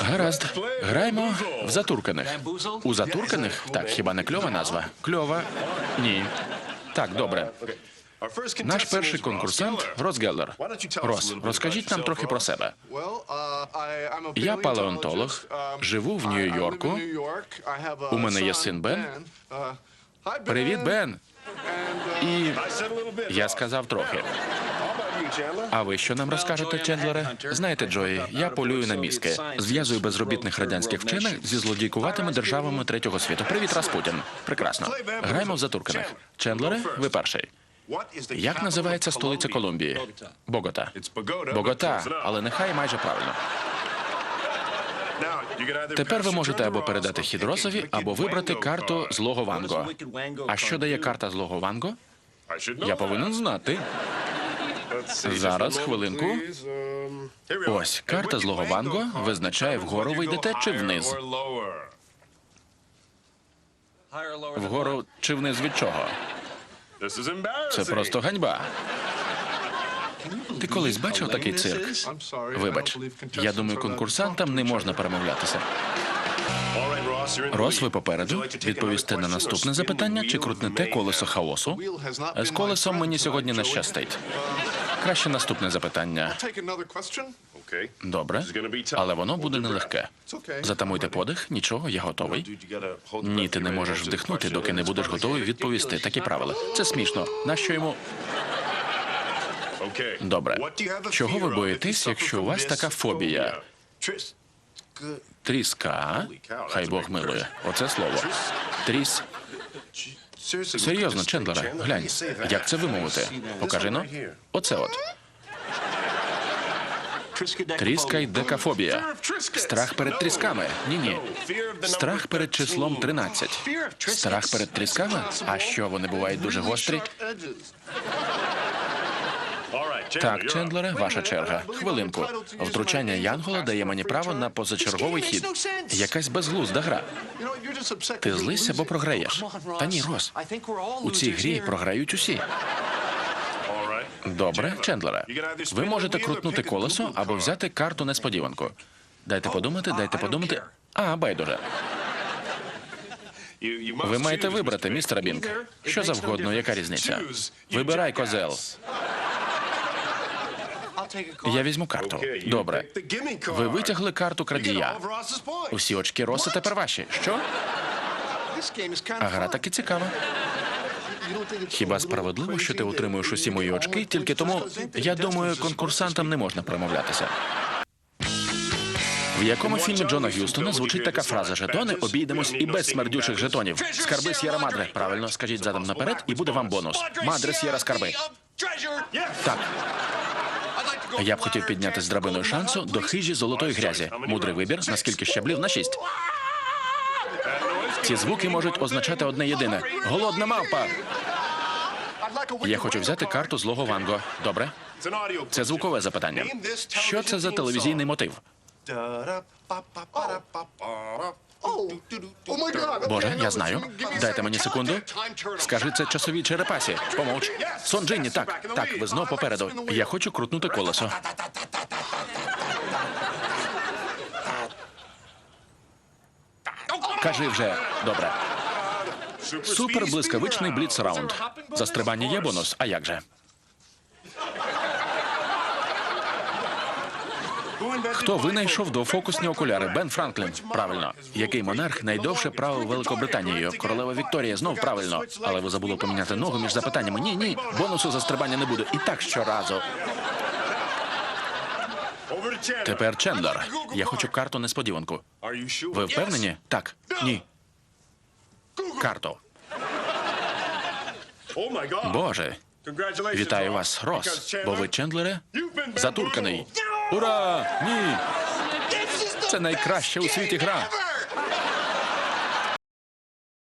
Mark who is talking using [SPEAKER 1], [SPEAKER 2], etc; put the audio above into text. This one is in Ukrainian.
[SPEAKER 1] Гаразд, граємо в затурканих. У затурканих? Так, хіба не кльова назва? Кльова? Ні. Так, добре. Наш перший конкурсант Рос Геллер. Рос, розкажіть нам трохи про себе.
[SPEAKER 2] Я палеонтолог, живу в Нью-Йорку. У мене є син Бен.
[SPEAKER 1] Привіт, Бен. І я сказав трохи. А ви що нам розкажете, Чендлере? Знаєте, Джої, я полюю на мізки. Зв'язую безробітних радянських вчених зі злодійкуватими державами третього світу. Привіт, Распутін. Прекрасно. Граємо в затурканих. Чендлере, ви перший. Як називається столиця Колумбії? Богота. Богота, але нехай майже правильно. Тепер ви можете або передати хід Росові, або вибрати карту злого Ванго. А що дає карта злого Ванго? Я повинен знати. Зараз, хвилинку. Ось карта злого Ванго визначає вгору ви йдете чи вниз. Вгору чи вниз від чого? Це просто ганьба. Ти колись бачив такий цирк? Вибач, я думаю, конкурсантам не можна перемовлятися. Рос, ви попереду. Відповісте на наступне запитання, чи крутнете колесо хаосу? З колесом мені сьогодні не щастить. Краще наступне запитання. Добре, але воно буде нелегке. Затамуйте подих, нічого, я готовий. Ні, ти не можеш вдихнути, доки не будеш готовий відповісти. Такі правила. Це смішно. Нащо йому? Добре. Чого ви боїтесь, якщо у вас така фобія? Тріска. Хай Бог милує. Оце слово. Тріс. Серйозно, Чендлере, глянь. Як це вимовити? Покажи ну. Оце от. Тріска й декафобія. Страх перед трісками. Ні, ні. Страх перед числом 13. Страх перед трісками? А що вони бувають дуже гострі? Так, Чендлере, ваша черга. Хвилинку. Втручання Янгола дає мені право на позачерговий хід. Якась безглузда гра. Ти злися, бо програєш. Та ні, Рос. У цій грі програють усі. Добре, Чендлере. Ви можете крутнути колесо або взяти карту несподіванку. Дайте подумати, дайте подумати. А, байдуже. Ви маєте вибрати, містер Бінк. Що завгодно, яка різниця? Вибирай, козел. Я візьму карту. Добре. Ви витягли карту крадія. Усі очки Роса тепер ваші. Що? А гра таки цікава. Хіба справедливо, що ти отримуєш усі мої очки? Тільки тому, я думаю, конкурсантам не можна промовлятися. В якому фільмі Джона Г'юстона звучить така фраза Жетони обійдемось і без смердючих жетонів. Скарби Сєра Мадре. Правильно, скажіть задом наперед, і буде вам бонус. Мадре Сєра скарби. Так. Я б хотів підняти з драбиною шансу до хижі золотої грязі. Мудрий вибір, наскільки щаблів на шість. Ці звуки можуть означати одне єдине: голодна мавпа. Я хочу взяти карту злого Ванго. Добре? Це звукове запитання. Що це за телевізійний мотив? Боже, я знаю. Дайте мені секунду. Скажи це часовій черепасі. Помовч. Сон Джинні, так, так, ви знов попереду. Я хочу крутнути колесо. Кажи вже. Добре. Супер блискавичний бліц раунд. За стрибання є бонус. А як же? Хто винайшов двофокусні окуляри? Бен Франклін. Правильно. Який монарх найдовше правив Великобританією? Королева Вікторія знов правильно. Але ви забули поміняти ногу між запитаннями. Ні, ні. Бонусу за стрибання не буде. І так щоразу. Тепер Чендлер. Я хочу карту несподіванку. Ви впевнені? Так. Ні. Карту. Боже. Вітаю вас, Рос. Бо ви Чендлере? Затурканий. Ура! Ні! Це найкраща у світі гра.